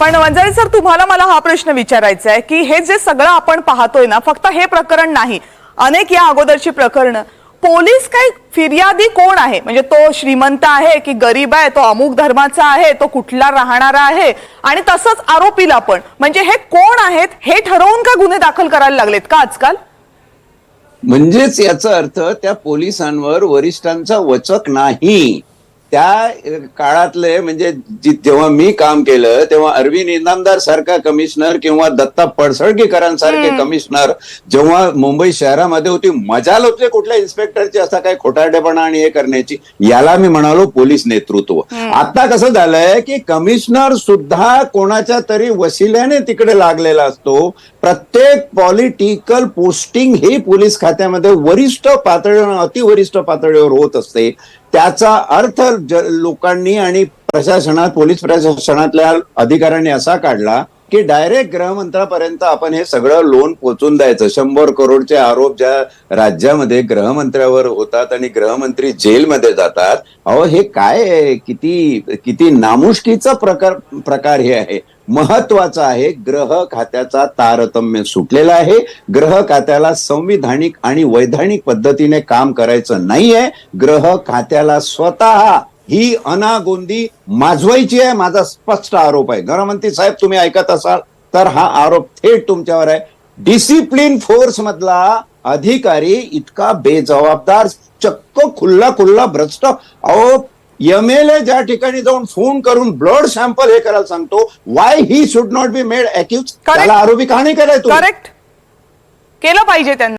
पण वंजारी सर तुम्हाला मला हा प्रश्न विचारायचा आहे की हे जे सगळं आपण पाहतोय ना फक्त हे प्रकरण नाही अनेक या अगोदरची प्रकरणं. पोलीस काय फिर्यादी कोण आहे? म्हणजे तो श्रीमंत आहे की गरीब आहे तो अमुक धर्माचा आहे तो कुठला राहणारा आहे? आणि तसंच आरोपीला पण. म्हणजे हे कोण आहेत? हे ठरवून का गुन्हे दाखल करायला लागलेत का आजकाल? म्हणजेच याचा अर्थ त्या पोलिसांवर वरिष्ठांचा वचक नाही. त्या काळातले म्हणजे जेव्हा मी काम केलं तेव्हा अरविंद इनामदार सारखा कमिशनर किंवा दत्ता पडसळगीकरांसारखे कमिशनर जेव्हा मुंबई शहरामध्ये होती मजाल होते कुठल्या इन्स्पेक्टरची असा काय खोटारडेपणा आणि हे करण्याची. याला मी म्हणालो पोलीस नेतृत्व. आता कसं झालंय की कमिशनर सुद्धा कोणाच्या तरी वशिल्याने तिकडे लागलेला असतो. प्रत्येक पॉलिटिकल पोस्टिंग ही पोलीस खात्यामध्ये वरिष्ठ पातळीवर अतिवरिष्ठ पातळीवर होत असते. त्याचा अर्थ लोकांनी आणि प्रशासनात पोलीस प्रशासनातल्या अधिकाऱ्यांनी असा काढला की डायरेक्ट गृहमंत्र्यापर्यंत आपण हे सगळं लोन पोचून द्यायचं. शंभर करोडचे आरोप ज्या राज्यामध्ये गृहमंत्र्यावर होतात आणि गृहमंत्री जेलमध्ये जातात अहो हे काय किती किती नामुष्कीचा प्रकार प्रकार हे आहे. महत्वाचं आहे ग्रह खात्याचा तारतम्य सुटलेला आहे. ग्रह खात्याला संविधानिक आणि वैधानिक पद्धतीने काम करायचं नाहीये. ग्रह खात्याला स्वतः ही अनागोंदी माजवायची आहे माझा स्पष्ट आरोप आहे. गृहमंत्री साहेब तुम्ही ऐकत असाल तर हा आरोप थेट तुमच्यावर आहे. डिसिप्लिन फोर्स मधला अधिकारी इतका बेजबाबदार चक्क खुल्ला खुल्ला भ्रष्ट. अहो एमएलए ज्या ठिकाणी जाऊन फोन करून ब्लड सॅम्पल हे करायला सांगतो. Why he should not be made accused त्याला आरोपी का नाही करायचो? करेक्ट केलं पाहिजे त्यांना.